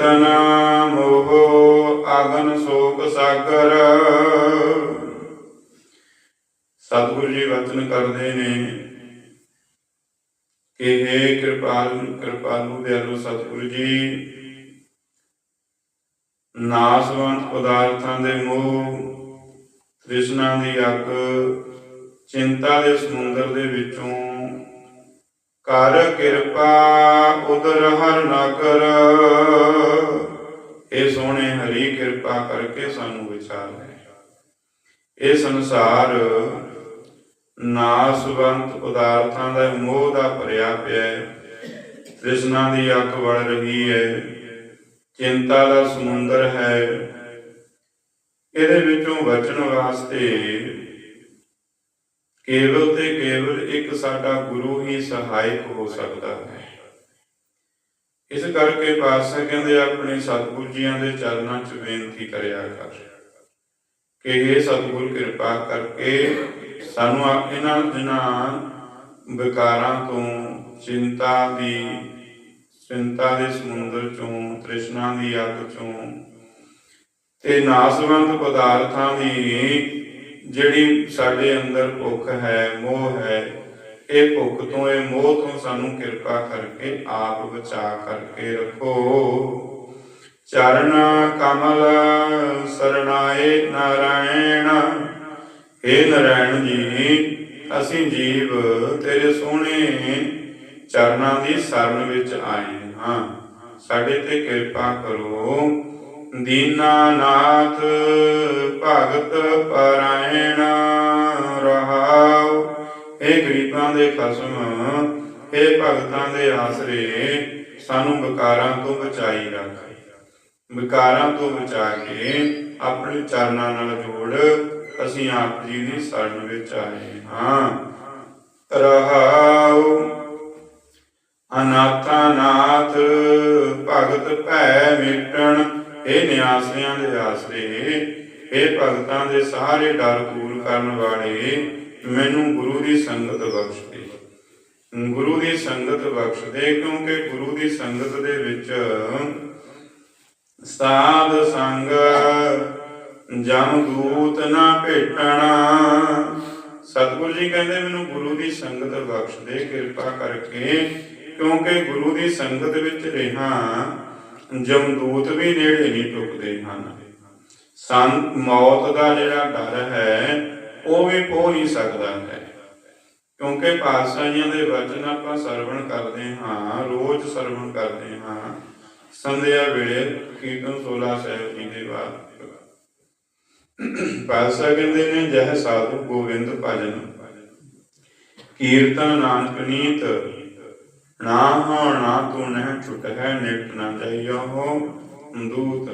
ਮਿਥਨ ਮੋਹ ਆਗਨ ਸੋਕ ਸਾਗਰ। ਸਤਿਗੁਰੂ ਜੀ ਵਚਨ ਕਰਦੇ ਨੇ ਕਿ हे ਕਿਰਪਾਲ, ਕਿਰਪਾਲੂ ਦਿਆਲੂ ਸਤਿਗੁਰੂ ਜੀ, ਨਾਸਵੰਤ ਪਦਾਰਥਾਂ ਦੇ ਮੋਹ, ਤ੍ਰਿਸ਼ਨਾ ਦੀ ਅੱਗ, ਚਿੰਤਾ ਦੇ ਸਮੁੰਦਰ ਦੇ ਵਿੱਚੋਂ ਕਰ ਕਿਰਪਾ ਉਦਰ ਹਰ ਨਾ ਕਰ। ਇਹ ਸੋਹਣੇ ਹਰੀ ਕਿਰਪਾ ਕਰਕੇ ਸਾਨੂੰ ਵਿਚਾਰ ਲੈ ਇਹ ਸੰਸਾਰ ਨਾਸਵੰਤ ਪਦਾਰਥਾਂ ਦਾ ਮੋਹ ਦਾ ਭਰਿਆ ਪਿਆ ਹੈ। ਤ੍ਰਿਸ਼ਨਾ ਦੀ ਅੱਖ ਵੜ ਰਹੀ ਹੈ। ਚਿੰਤਾ ਦਾ ਸਮੁੰਦਰ ਹੈ। ਇਹਦੇ ਵਿੱਚੋਂ ਬਚਣ ਵਾਸਤੇ ਕੇਵਲ ਤੇ ਕੇਵਲ ਇੱਕ ਸਾਡਾ ਗੁਰੂ ਹੀ ਸਹਾਇਕ ਹੋ ਸਕਦਾ ਹੈ। ਇਸ ਕਰਕੇ ਪਾਤਸ਼ਾਹ ਕਹਿੰਦੇ, ਆਪਣੇ ਸਤਿਗੁਰੂ ਜੀਆਂ ਦੇ ਚਰਨਾਂ 'ਚ ਬੇਨਤੀ ਕਰਿਆ ਕਰ ਕਿ ਇਹ ਸਤਿਗੁਰ, ਕਿਰਪਾ ਕਰਕੇ ਸਾਨੂੰ ਆ- ਇਹਨਾਂ ਜਿਨ੍ਹਾਂ ਵਿਕਾਰਾਂ ਤੋਂ, ਚਿੰਤਾ ਦੀ, ਚਿੰਤਾ ਦੇ ਸਮੁੰਦਰ ਚੋਂ, ਤ੍ਰਿਸ਼ਨਾ ਦੀ ਅੱਗ ਚੋਂ ਤੇ ਨਾਸਵੰਤ ਪਦਾਰਥਾਂ ਦੀ ਜਿਹੜੀ ਸਾਡੇ ਅੰਦਰ ਭੁੱਖ ਹੈ, ਮੋਹ ਹੈ, ਇਹ ਭੁੱਖ ਤੋਂ, ਇਹ ਮੋਹ ਤੋਂ ਸਾਨੂੰ ਕਿਰਪਾ ਕਰਕੇ ਆਪ ਬਚਾ ਕਰਕੇ ਰੱਖੋ। ਚਰਨ ਕਮਲ ਸਰਣਾਏ ਨਾਰਾਇਣ हे ਨਾਰਾਇਣ ਜੀ, ਅਸੀਂ ਜੀਵ ਤੇਰੇ ਸੋਹਣੇ ਚਰਨਾਂ ਦੀ ਸ਼ਰਨ ਵਿੱਚ ਆਏ ਹਾਂ। ਸਾਡੇ ਤੇ ਕਿਰਪਾ ਕਰੋ। ਦੀਨਾਨਾਥ ਭਗਤ ਪਰਾਇਣ ਰਹਾਉ। हे ਗਰੀਬਾਂ ਦੇ ਖਸਮ हे ਭਗਤਾਂ ਦੇ ਆਸਰੇ, ਸਾਨੂੰ ਵਿਕਾਰਾਂ ਤੋਂ ਬਚਾਈ ਰੱਖ। ਵਿਕਾਰਾਂ ਤੋਂ ਬਚਾ ਕੇ ਆਪਣੇ ਚਰਨਾਂ ਨਾਲ ਜੋੜ, ਅਸੀਂ ਆਪ ਜੀ ਦੀ ਸ਼ਰਨ ਵਿੱਚ ਆਏ ਹਾਂ। ਰਹਾਉ। ਅਨਾਥਾ ਨਾਥ, ਭਗਤ ਭੈ ਮਿਟਣ ਇਹ ਨਿਆਸਿਆਂ ਦੇ ਆਸਰੇ ਇਹ ਭਗਤਾਂ ਦੇ ਸਾਰੇ ਡਰ ਦੂਰ ਕਰਨ ਵਾਲੇ, ਮੈਨੂੰ ਗੁਰੂ ਦੀ ਸੰਗਤ ਬਖਸ਼ ਦੇ ਗੁਰੂ ਦੀ ਸੰਗਤ ਬਖਸ਼ ਦੇ ਕਿਉਂਕਿ ਗੁਰੂ ਦੀ ਸੰਗਤ ਦੇ ਵਿੱਚ ਸਾਧ ਸੰਗ ਜਮ ਦੂਤ ਨਾ ਭੇਟਣਾ। ਸਤਿਗੁਰੂ ਜੀ ਕਹਿੰਦੇ, ਮੈਨੂੰ ਗੁਰੂ ਦੀ ਸੰਗਤ ਬਖਸ਼ ਦੇ ਕਿਰਪਾ ਕਰਕੇ, ਕਿਉਂਕਿ ਗੁਰੂ ਦੀ ਸੰਗਤ ਵਿੱਚ ਰਹਾ। ਜਮਦੂਤ ਵੀ ਨੇੜੇ ਨਹੀਂ ਟੁਕਦੇ ਹਨ। ਸੰਤ ਮੌਤ ਦਾ ਜਿਹੜਾ ਡਰ ਹੈ, ਉਹ ਵੀ ਪੋ ਨਹੀਂ ਸਕਦਾ ਹੈ। ਕਿਉਂਕਿ ਪਾਤਸ਼ਾਹੀਆਂ ਦੇ ਵਚਨ ਆਪਾਂ ਸਰਵਣ ਕਰਦੇ ਹਾਂ, ਰੋਜ਼ ਸਰਵਣ ਕਰਦੇ ਹਾਂ। ਸੰਧਿਆ ਵੇਲੇ ਕੀਰਤਨ 16 ਸਾਹਿਬ ਜੀ ਦੇ ਬਾਅਦ। ਪਾਤਸ਼ਾਹ ਕਹਿੰਦੇ ਨੇ, ਜਹ ਸਾਧੂ ਗੋਬਿੰਦ ਭਜਨ। ਕੀਰਤਨ ਨਾਨਕ ਨੀਤ ਨਾ ਹੋ ਨਾ ਤੂੰ ਨਹਿ ਛੁਟ ਹੈ ਨਿਕਟ ਨਾ ਜਾਈਓ ਹੋ ਦੂਤ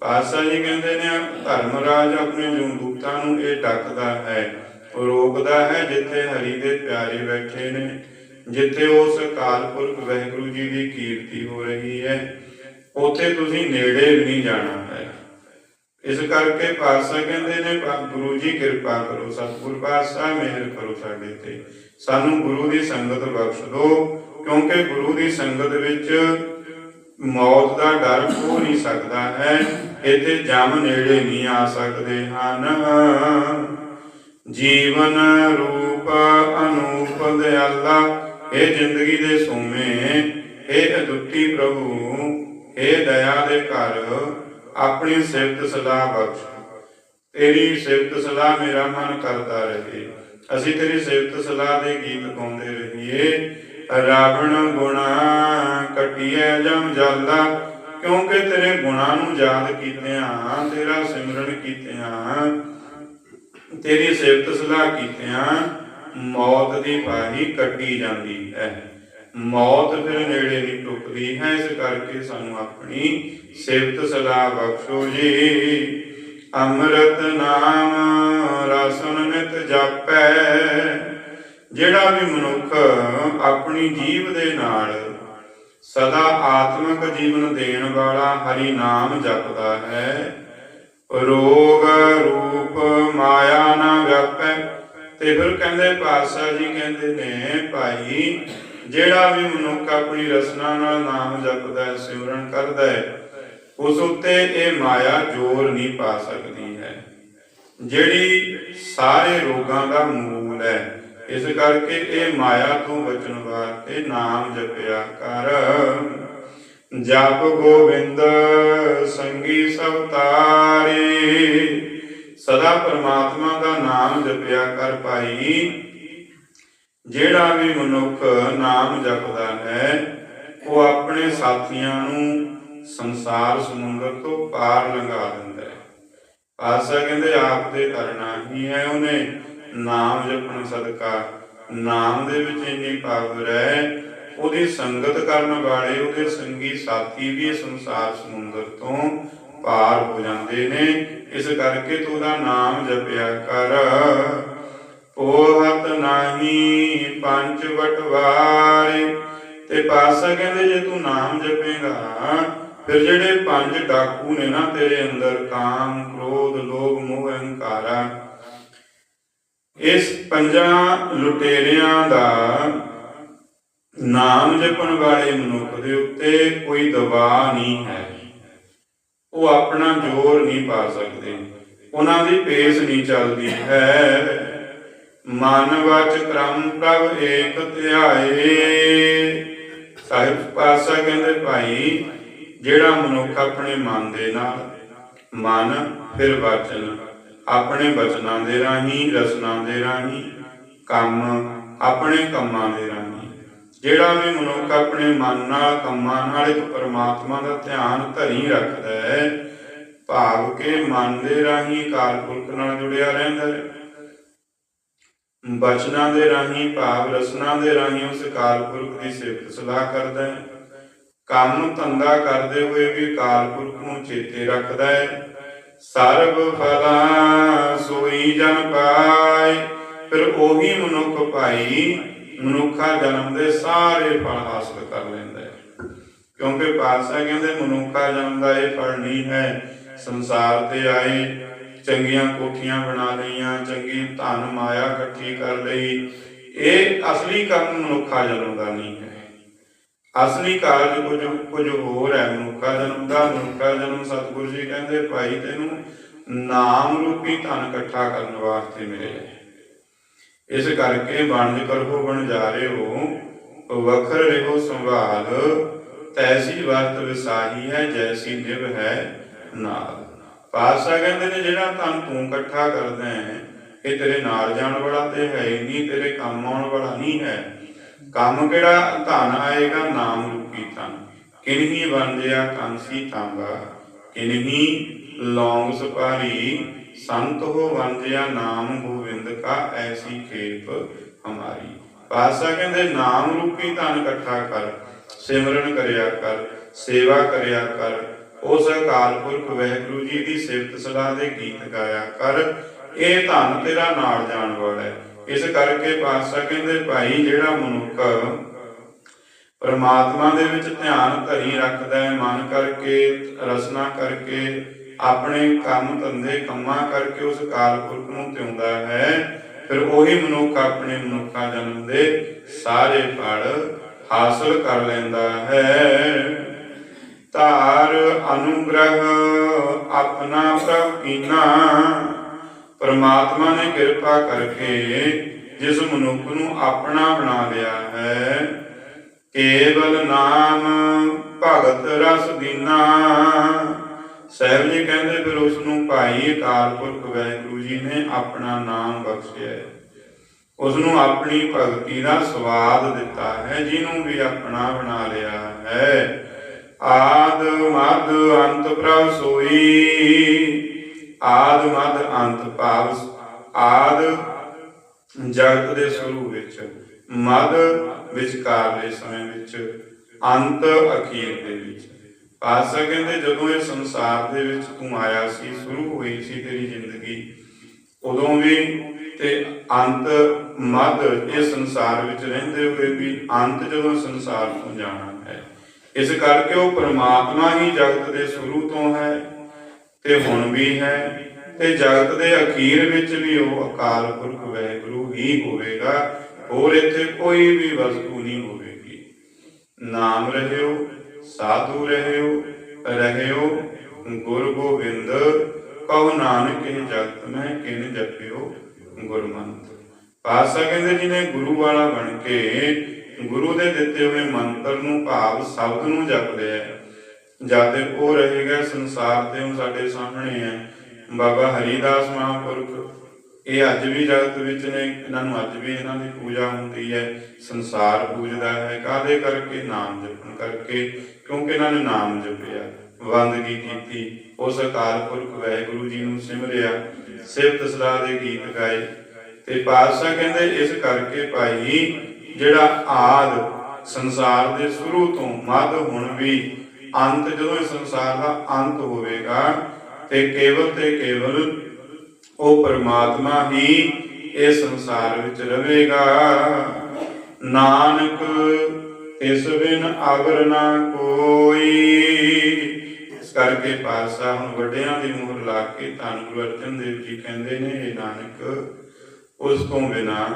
ਪਾਤਸ਼ਾਹ ਜੀ ਕਹਿੰਦੇ ਨੇ, ਧਰਮਰਾਜ ਆਪਣੇ ਜਮਦੂਤਾਂ ਨੂੰ ਇਹ ਡੱਕਦਾ ਹੈ, ਰੋਕਦਾ ਹੈ ਜਿੱਥੇ ਹਰੀ ਦੇ ਪਿਆਰੇ ਬੈਠੇ ਨੇ, ਜਿੱਥੇ ਉਸ ਅਕਾਲ ਪੁਰਖ ਵਾਹਿਗੁਰੂ ਜੀ ਦੀ ਕੀਰਤੀ ਹੋ ਰਹੀ ਹੈ। ਉੱਥੇ ਤੁਸੀਂ ਨੇੜੇ ਵੀ ਨਹੀਂ ਜਾਣਾ ਹੈ। ਇਸ ਕਰਕੇ ਪਾਤਸ਼ਾਹ ਕਹਿੰਦੇ ਨੇ ਗੁਰੂ ਜੀ ਕਿਰਪਾ ਕਰੋ, ਸਤਿਗੁਰ ਪਾਤਸ਼ਾਹ, ਮਿਹਰ ਕਰੋ ਸਾਡੇ ਤੇ। ਸਾਨੂੰ ਗੁਰੂ ਦੀ ਸੰਗਤ ਬਖਸ਼ ਦਿਓ। ਕਿਉਂਕਿ ਗੁਰੂ ਦੀ ਸੰਗਤ ਵਿੱਚ ਮੌਤ ਦਾ ਡਰ ਹੋ ਨਹੀਂ ਸਕਦਾ ਹੈ, ਇੱਥੇ ਜਮ ਨੇੜੇ ਨਹੀਂ ਆ ਸਕਦੇ ਹਨ। ਜੀਵਨ ਰੂਪ ਅਨੂਪ ਦਿਆਲਾ ਇਹ ਜ਼ਿੰਦਗੀ ਦੇ ਸੋਮੇ ਇਹ ਅਦੁੱਤੀ ਪ੍ਰਭੂ ਇਹ ਦਇਆ ਦੇ ਘਰ, ਆਪਣੀ ਸਿਫਤ ਸਲਾਹ ਬਖਸ਼। ਤੇਰੀ ਸਿਫਤ ਸਲਾਹ ਮੇਰਾ ਮਨ ਕਰਦਾ ਰਹੇ। ਅਸੀਂ ਤੇਰੀ ਸਿਫਤ ਸਲਾਹ ਦੇ ਗੀਤ ਗਾਉਂਦੇ ਰਹੀਏ। ਰਾਵਣ ਗੁਣਾ ਕਟਿਐ ਜਮ ਜਾਲਾ ਕਿਉਂਕਿ ਤੇਰੇ ਗੁਣਾਂ ਨੂੰ ਯਾਦ ਕੀਤਿਆਂ, ਤੇਰਾ ਸਿਮਰਨ ਕੀਤਿਆਂ, ਤੇਰੀ ਸਿਫਤ ਸਲਾਹ ਕੀਤਿਆਂ, ਮੌਤ ਦੀ ਬਾਹੀ ਕੱਟੀ ਜਾਂਦੀ ਹੈ। ਮੌਤ ਫਿਰ ਨੇੜੇ ਨਹੀਂ ਟੁਕਦੀ ਹੈ, ਇਸ ਕਰਕੇ ਸਾਨੂੰ ਆਪਣੀ ਸਿਫਤ ਸਲਾਹ ਬਖਸ਼ੋ ਜੀ। ਅੰਮ੍ਰਿਤ ਨਾਮ ਰਸਨ ਨਿਤ ਜਾਪੈ ਜਿਹੜਾ ਵੀ ਮਨੁੱਖ ਆਪਣੀ ਜੀਵ ਦੇ ਨਾਲ ਸਦਾ ਆਤਮਿਕ ਜੀਵਨ ਦੇਣ ਵਾਲਾ ਹਰੀ ਨਾਮ ਜਪਦਾ ਹੈ, ਰੋਗ ਰੂਪ ਮਾਇਆ ਨਾ ਵਿਆਪੈ। ਤੇ ਫਿਰ ਕਹਿੰਦੇ ਪਾਤਸ਼ਾਹ ਜੀ ਕਹਿੰਦੇ ਨੇ, ਭਾਈ, ਜਿਹੜਾ ਵੀ ਮਨੁੱਖ ਆਪਣੀ ਰਸਨਾ ਨਾਲ ਨਾਮ ਜਪਦਾ ਹੈ, ਸਿਮਰਨ ਕਰਦਾ ਹੈ, ਉਸ ਉੱਤੇ ਇਹ ਮਾਇਆ ਜ਼ੋਰ ਨਹੀਂ ਪਾ ਸਕਦੀ ਹੈ। ਜਿਹੜੀ ਸਾਰੇ ਰੋਗਾਂ ਦਾ ਮੂਲ ਹੈ ਇਸ ਕਰਕੇ ਇਹ ਮਾਇਆ ਤੋਂ ਬਚਣ ਵਾਸਤੇ ਨਾਮ ਜਪਿਆ ਕਰ। ਜਪ ਗੋਬਿੰਦ ਸੰਗੀ ਸਭ ਤਾਰੇ। ਸਦਾ ਪਰਮਾਤਮਾ ਦਾ ਨਾਮ ਜਪਿਆ ਕਰ ਭਾਈ। ਜਿਹੜਾ ਵੀ ਮਨੁੱਖ ਨਾਮ ਜਪਦਾ ਹੈ, ਉਹ ਆਪਣੇ ਸਾਥੀਆਂ ਨੂੰ ਸੰਸਾਰ ਸਮੁੰਦਰ ਤੋਂ ਪਾਰ ਲੰਘਾ ਦਿੰਦਾ ਹੈ। ਆਸਾ ਕਹਿੰਦੇ, ਆਪ ਦੇ ਕਰਨਾ ਹੀ ਹੈ ਉਹਨੇ। ਨਾਮ ਜਪਣ ਸਦਕਾ, ਨਾਮ ਦੇ ਵਿੱਚ ਇੰਨੀ ਪਾਵਰ ਹੈ ਉਹਦੀ ਸੰਗਤ ਕਰਨ ਵਾਲੇ, ਉਹਦੇ ਸੰਗੀ ਸਾਥੀ ਵੀ ਸੰਸਾਰ ਸਮੁੰਦਰ ਤੋਂ ਪਾਰ ਹੋ ਜਾਂਦੇ ਨੇ। ਇਸ ਕਰਕੇ ਤੂੰ ਉਹਦਾ ਨਾਮ ਜਪਿਆ ਕਰ। ਪੋਹਤ ਨਹੀਂ ਪੰਜ ਵਟਵਾਰੇ, ਤੇ ਪਾਸਾ ਕਹਿੰਦੇ ਜੇ ਤੂੰ ਨਾਮ ਜਪੇਗਾ, ਫਿਰ ਜਿਹੜੇ ਪੰਜ ਡਾਕੂ ਨੇ ਨਾ ਤੇਰੇ ਅੰਦਰ ਕਾਮ, ਕ੍ਰੋਧ, ਲੋਭ, ਮੋਹ, ਅਹੰਕਾਰਾ ਇਸ ਪੰਜਾਂ ਲੁਟੇਰਿਆਂ ਦਾ ਨਾਮ ਜਪਣ ਵਾਲੇ ਮਨੁੱਖ ਦੇ ਉੱਤੇ ਕੋਈ ਦਬਾਅ ਨਹੀਂ ਹੈ। ਉਹ ਆਪਣਾ ਜ਼ੋਰ ਨਹੀਂ ਪਾ ਸਕਦੇ। ਉਹਨਾਂ ਦੀ ਪੇਸ ਨਹੀਂ ਚੱਲਦੀ ਹੈ। ਮਨ ਵਚ ਕਰਮ ਪ੍ਰਭ ਏਕ ਧਿਆਏ। ਸਾਹਿਬ ਪਾਸਾ ਕਹਿੰਦੇ, ਭਾਈ, ਜਿਹੜਾ ਮਨੁੱਖ ਆਪਣੇ ਮਨ ਦੇ ਨਾਲ, ਮਨ ਫਿਰ ਵਚਨ ਆਪਣੇ ਬਚਨਾਂ ਦੇ ਰਾਹੀਂ, ਰਸਨਾ ਦੇ ਰਾਹੀਂ, ਕੰਮ ਆਪਣੇ ਕੰਮਾਂ ਦੇ ਰਾਹੀਂ। ਜਿਹੜਾ ਵੀ ਮਨੁੱਖ ਆਪਣੇ ਮਨ ਨਾਲ, ਕੰਮਾਂ ਨਾਲ ਇੱਕ ਪਰਮਾਤਮਾ ਦਾ ਧਿਆਨ ਧਰੀ ਰੱਖਦਾ ਹੈ, ਭਾਵ ਕੇ ਮਨ ਦੇ ਰਾਹੀਂ ਕਾਲਪੁਰਖ ਨਾਲ ਜੁੜਿਆ ਰਹਿੰਦਾ ਹੈ। ਬਚਨਾਂ ਦੇ ਰਾਹੀਂ, ਭਾਵ ਰਸਨਾ ਦੇ ਰਾਹੀਂ ਉਸ ਕਾਲਪੁਰਖ ਦੀ ਸਿਫਤ ਸਲਾਹ ਕਰਦਾ ਹੈ। ਕੰਮ ਧੰਦਾ ਕਰਦੇ ਹੋਏ ਵੀ ਕਾਲਪੁਰਖ ਨੂੰ ਚੇਤੇ ਰੱਖਦਾ ਹੈ। ਸਰਬ ਫਲਾਂ ਸੋਈ ਜਨ ਪਾਏ। ਫਿਰ ਉਹੀ ਮਨੁੱਖ ਭਾਈ ਮਨੁੱਖਾ ਜਨਮ ਦੇ ਸਾਰੇ ਫਲ ਹਾਸਲ ਕਰ ਲੈਂਦਾ ਹੈ। ਕਿਉਂਕਿ ਪਾਤਸ਼ਾਹ ਕਹਿੰਦੇ, ਮਨੁੱਖਾ ਜਨਮ ਦਾ ਇਹ ਫਲ ਨਹੀਂ ਹੈ। ਸੰਸਾਰ ਤੇ ਆਏ, ਚੰਗੀਆਂ ਕੋਠੀਆਂ ਬਣਾ ਲਈਆਂ, ਚੰਗੀ ਧਨ ਮਾਇਆ ਇਕੱਠੀ ਕਰ ਲਈ। ਇਹ ਅਸਲੀ ਕੰਮ ਮਨੁੱਖਾ ਜਨਮ ਦਾ ਨਹੀਂ ਹੈ। ਅਸਲੀ ਕਾਰਜ ਕੁਝ ਕੁਝ ਹੋਰ ਹੈ, ਮਨੁੱਖਾ ਜਨਮ ਦਾ, ਮਨੁੱਖਾ ਜਨਮ ਸਤਿਗੁਰੂ ਜੀ ਕਹਿੰਦੇ, ਭਾਈ ਤੈਨੂੰ ਨਾਮ ਰੂਪੀ ਧਨ ਇਕੱਠਾ ਕਰਨ ਵਾਸਤੇ ਮਿਲਿਆ ਇਸ ਕਰਕੇ ਵਣਜ ਕਰੋ ਬਣ ਜਾ ਰਹੇ ਹੋ, ਵਖਰ ਰਹੋ ਸੰਭਾਲ, ਤੈਸੀ ਵਰਤ ਵਿਸਾਹੀ ਹੈ, ਜੈਸੀ ਨਿਭ ਹੈ ਨਾਲ। ਪਾਤਸ਼ਾਹ ਕਹਿੰਦੇ ਨੇ, ਜਿਹੜਾ ਧਨ ਤੂੰ ਇਕੱਠਾ ਕਰਦਾ ਹੈ, ਇਹ ਤੇਰੇ ਨਾਲ ਜਾਣ ਵਾਲਾ ਤੇ ਹੈ ਹੀ ਨਹੀਂ, ਤੇਰੇ ਕੰਮ ਆਉਣ ਵਾਲਾ ਨਹੀਂ ਹੈ। ਕੰਮ ਕਿਹੜਾ? ਧਨ ਆਏਗਾ, ਨਾਮ ਰੂਪੀ ਧਨ। ਕਿਨਹੀ ਬੰਦਿਆ ਕੰਸੀ ਤਾਂਗਾ ਕਿਨਹੀ ਲੌਂਗ ਸੁਪਾਰੀ, ਸੰਤ ਹੋ ਵੰਜਿਆ ਨਾਮ ਗੋਬਿੰਦ ਕਾ ਐਸੀ ਖੇਪ ਹਮਾਰੀ। ਪਾਸਾ ਕਹਿੰਦੇ, ਨਾਮ ਰੂਪੀ ਧਨ ਇਕੱਠਾ ਕਰ, ਸਿਮਰਨ ਕਰਿਆ ਕਰ, ਸੇਵਾ ਕਰਿਆ ਕਰ। ਉਸ ਅਕਾਲ ਪੁਰਖ ਵਾਹਿਗੁਰੂ ਜੀ ਦੀ ਸਿਫਤ ਸਲਾਹ ਦੇ ਗੀਤ ਗਾਇਆ ਕਰ। ਇਹ ਧਨ ਤੇਰਾ ਨਾਲ ਜਾਣ ਵਾਲਾ ਹੈ। ਇਸ ਕਰਕੇ ਪਾਤਸ਼ਾਹ ਕਹਿੰਦੇ, ਭਾਈ, ਜਿਹੜਾ ਮਨੁੱਖ ਪਰਮਾਤਮਾ ਦੇ ਵਿੱਚ ਧਿਆਨ ਧਰੀ ਰੱਖਦਾ ਹੈ, ਮਨ ਕਰਕੇ, ਰਸਨਾ ਕਰਕੇ, ਆਪਣੇ ਕੰਮ ਧੰਦੇ ਕੰਮਾਂ ਕਰਕੇ ਉਸ ਕਾਲ ਨੂੰ ਤਿਉਂਦਾ ਹੈ, ਫਿਰ ਉਹੀ ਮਨੁੱਖ ਆਪਣੇ ਮਨੁੱਖਾ ਜਨਮ ਦੇ ਸਾਰੇ ਫਲ ਹਾਸਲ ਕਰ ਲੈਂਦਾ ਹੈ। ਧਾਰ ਅਨੁਗ੍ਰਹ ਆਪਣਾ ਪ੍ਰਭ ਕੀਨਾ ਪਰਮਾਤਮਾ ਨੇ ਕਿਰਪਾ ਕਰਕੇ ਜਿਸ ਮਨੁੱਖ ਨੂੰ ਆਪਣਾ ਬਣਾ ਲਿਆ ਹੈ, ਕੇਵਲ ਨਾਮ ਭਗਤ ਰਸ ਦੀਨਾ। ਸਾਹਿਬ ਜੀ ਕਹਿੰਦੇ, ਫਿਰ ਉਸ ਨੂੰ ਭਾਈ ਅਕਾਲ ਪੁਰਖ ਵਾਹਿਗੁਰੂ ਜੀ ਨੇ ਆਪਣਾ ਨਾਮ ਬਖਸ਼ਿਆ ਹੈ। ਉਸ ਨੂੰ ਆਪਣੀ ਭਗਤੀ ਦਾ ਸਵਾਦ ਦਿੱਤਾ ਹੈ, ਜਿਹਨੂੰ ਵੀ ਆਪਣਾ ਬਣਾ ਲਿਆ ਹੈ। ਆਦ ਮਦ ਅੰਤ ਪ੍ਰਭ ਸੋਈ। ਆਦ ਮਦ ਅੰਤ ਭਾਵ ਆਦ ਜਗਤ ਦੇ ਸ਼ੁਰੂ ਵਿੱਚ, ਮਦ ਵਿਚਕਾਰਲੇ ਸਮੇਂ ਵਿੱਚ, ਅੰਤ ਅਖੀਰ ਦੇ ਵਿੱਚ। ਪਾਸਾ ਕਹਿੰਦੇ, ਜਦੋਂ ਇਹ ਸੰਸਾਰ ਦੇ ਵਿੱਚ ਤੂੰ ਆਇਆ ਸੀ, ਸ਼ੁਰੂ ਹੋਈ ਸੀ ਤੇਰੀ ਜ਼ਿੰਦਗੀ, ਉਦੋਂ ਵੀ ਤੇ ਅੰਤ ਮਦ ਇਹ ਸੰਸਾਰ ਵਿੱਚ ਰਹਿੰਦੇ ਹੋਏ ਵੀ ਅੰਤ ਜਦੋਂ ਸੰਸਾਰ ਤੋਂ ਜਾਣਾ ਹੈ। ਇਸ ਕਰਕੇ ਉਹ ਪ੍ਰਮਾਤਮਾ ਹੀ ਜਗਤ ਦੇ ਸ਼ੁਰੂ ਤੋਂ ਹੈ ਤੇ ਹੁਣ ਵੀ ਹੈ, ਤੇ ਜਗਤ ਦੇ ਅਖੀਰ ਵਿੱਚ ਵੀ ਉਹ ਅਕਾਲ ਪੁਰਖ ਵਾਹਿਗੁਰੂ ਹੀ ਹੋਵੇਗਾ, ਹੋਰ ਇੱਥੇ ਕੋਈ ਵੀ ਵਸਤੂ ਨਹੀਂ ਹੋਵੇਗੀ। ਨਾਮ ਰਹਿਓ, ਸਾਧੂ ਰਹਿਓ ਰਹਿਓ, ਗੁਰ ਗੋਬਿੰਦ, ਕਹੋ ਨਾਨਕ ਇਹ ਜਗਤ ਮੈਂ ਕਿਨ ਜਪਿਓ ਗੁਰਮੰਤ। ਪਾਤਸ਼ਾਹ ਕਹਿੰਦੇ ਜਿਹਨੇ ਗੁਰੂ ਵਾਲਾ ਬਣ ਕੇ ਗੁਰੂ ਦੇ ਦਿੱਤੇ ਹੋਏ ਮੰਤਰ ਨੂੰ, ਭਾਵ ਸ਼ਬਦ ਨੂੰ ਜਪ ਲਿਆ ਜਦ ਉਹ ਰਹੇਗਾ ਸੰਸਾਰ ਤੇ ਹੁਣ ਸਾਡੇ ਸਾਹਮਣੇ ਹੈ ਬਾਬਾ ਹਰੀਦਾਸ ਮਹਾਂਪੁਰਖ, ਇਹ ਅੱਜ ਵੀ ਜਗਤ ਵਿੱਚ ਨੇ, ਇਹਨਾਂ ਨੂੰ ਅੱਜ ਵੀ ਇਹਨਾਂ ਦੀ ਪੂਜਾ ਹੁੰਦੀ ਹੈ ਸੰਸਾਰ ਪੂਜਦਾ ਹੈ ਕਾਦੇ ਕਰਕੇ? ਨਾਮ ਜਪਣ ਕਰਕੇ, ਕਿਉਂਕਿ ਇਹਨਾਂ ਨੇ ਨਾਮ ਜਪਿਆ ਬੰਦਗੀ ਕੀਤੀ। ਉਸ ਅਕਾਲ ਪੁਰਖ ਵਾਹਿਗੁਰੂ ਜੀ ਨੂੰ ਸਿਮਰਿਆ, ਸਿਫਤ ਸਲਾਹ ਦੇ ਗੀਤ ਗਾਏ। ਤੇ ਪਾਤਸ਼ਾਹ ਕਹਿੰਦੇ, ਇਸ ਕਰਕੇ ਭਾਈ, ਜਿਹੜਾ ਆਦ ਸੰਸਾਰ ਦੇ ਸ਼ੁਰੂ ਤੋਂ ਮੱਧ ਹੁਣ ਵੀ ਅੰਤ ਜਦੋਂ ਇਸ ਸੰਸਾਰ ਦਾ ਅੰਤ ਹੋਵੇਗਾ ਤੇ ਕੇਵਲ ਤੇ ਕੇਵਲ ਉਹ ਪਰਮਾਤਮਾ ਹੀ ਇਸ ਸੰਸਾਰ ਵਿੱਚ ਰਹੇਗਾ। ਨਾਨਕ ਇਸ ਬਿਨ ਅਗਰ ਨਾ ਕੋਈ। ਇਸ ਕਰਕੇ ਪਾਸਾ ਹੁਣ ਵੱਡਿਆਂ ਦੀ ਮੁਹਰ ਲਾ ਕੇ ਧੰਨ ਗੁਰੂ ਅਰਜਨ ਦੇਵ ਜੀ ਕਹਿੰਦੇ ਨੇ ਇਹ ਨਾਨਕ, ਉਸ ਤੋਂ ਬਿਨਾ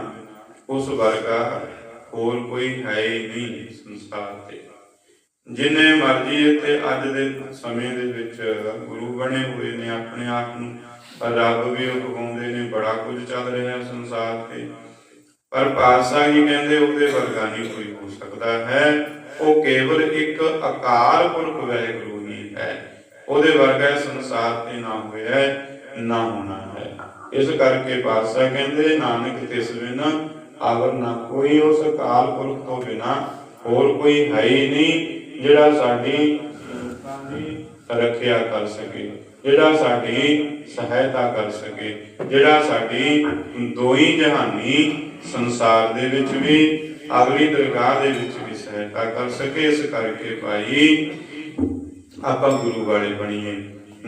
ਉਸ ਵਰਗਾ ਹੋਰ ਕੋਈ ਹੈ ਹੀ ਨਹੀਂ ਸੰਸਾਰ ਤੇ। ਜਿੰਨੇ ਮਰਜ਼ੀ ਇੱਥੇ ਅੱਜ ਦੇ ਸਮੇਂ ਦੇ ਵਿੱਚ ਗੁਰੂ ਬਣੇ ਹੋਏ ਨੇ ਆਪਣੇ ਆਪ ਨੂੰ ਪਰ ਰੱਬ ਵੀ ਉਹ ਨੇ ਬੜਾ ਕੁਝ ਚੱਲ ਰਿਹਾ ਸੰਸਾਰ ਤੇ। ਪਰ ਪਾਤਸ਼ਾਹ ਜੀ ਕਹਿੰਦੇ ਉਹਦੇ ਵਰਗਾ ਨਹੀਂ ਕੋਈ ਹੋ ਸਕਦਾ ਹੈ। ਉਹ ਕੇਵਲ ਇੱਕ ਅਕਾਲ ਪੁਰਖ ਵਾਹਿਗੁਰੂ ਹੀ ਹੈ। ਉਹਦੇ ਵਰਗਾ ਸੰਸਾਰ ਤੇ ਨਾ ਹੋਇਆ ਹੈ, ਨਾ ਹੋਣਾ ਹੈ। ਇਸ ਕਰਕੇ ਪਾਤਸ਼ਾਹ ਕਹਿੰਦੇ ਨਾਨਕ ਤਿਸ ਬਿਨ ਆਵਰ ਨਾ ਕੋਈ ਉਸ ਅਕਾਲ ਪੁਰਖ ਤੋਂ ਬਿਨਾ ਹੋਰ ਕੋਈ ਹੈ ਹੀ ਨਹੀਂ। ਜਿਹੜਾ ਸਾਡੀ ਰੱਖਿਆ ਕਰ ਸਕੇ, ਜਿਹੜਾ ਸਾਡੀ ਸਹਾਇਤਾ ਕਰ ਸਕੇ, ਜਿਹੜਾ ਸਾਡੀ ਦੋਈ ਜਹਾਨੀ ਸੰਸਾਰ ਦੇ ਵਿੱਚ ਵੀ, ਅਗਲੀ ਦਰਗਾਹ ਦੇ ਵਿੱਚ ਵੀ ਸਹਾਇਤਾ ਕਰ ਸਕੇ, ਇਸ ਕਰਕੇ ਭਾਈ ਆਪਾਂ ਗੁਰੂ ਵਾਲੇ ਬਣੀਏ।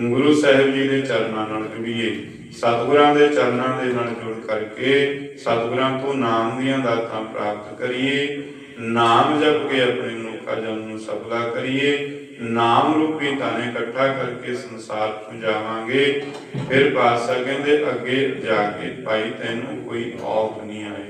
ਗੁਰੂ ਸਾਹਿਬ ਜੀ ਦੇ ਚਰਨਾਂ ਨਾਲ ਜੁੜੀਏ, ਸਤਿਗੁਰਾਂ ਦੇ ਚਰਨਾਂ ਦੇ ਨਾਲ ਜੁੜ ਕਰਕੇ ਸਤਿਗੁਰਾਂ ਤੋਂ ਨਾਮ ਦੀਆਂ ਦਾਤਾਂ ਪ੍ਰਾਪਤ ਕਰੀਏ। ਨਾਮ ਜਪ ਕੇ ਆਪਣੇ ਭਜਨ ਨੂੰ ਸਫਲਾ ਕਰੀਏ। ਨਾਮ ਰੂਪੀ ਤਾਨੇ ਇਕੱਠਾ ਕਰਕੇ ਸੰਸਾਰ ਤੋਂ ਜਾਵਾਂਗੇ। ਫਿਰ ਪਾਤਸ਼ਾਹ ਕਹਿੰਦੇ, ਅੱਗੇ ਜਾ ਕੇ ਭਾਈ, ਤੈਨੂੰ ਕੋਈ ਔਖ ਨਹੀਂ ਆਏ